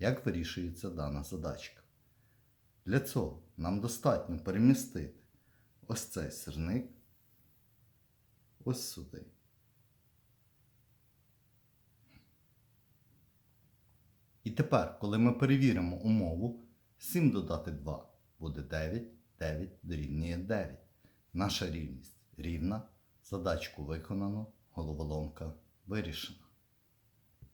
Як вирішується дана задачка? Для цього нам достатньо перемістити ось цей сирник ось сюди. І тепер, коли ми перевіримо умову, 7 додати 2 буде 9, 9 дорівнює 9. Наша рівність рівна, задачку виконано, головоломка вирішена.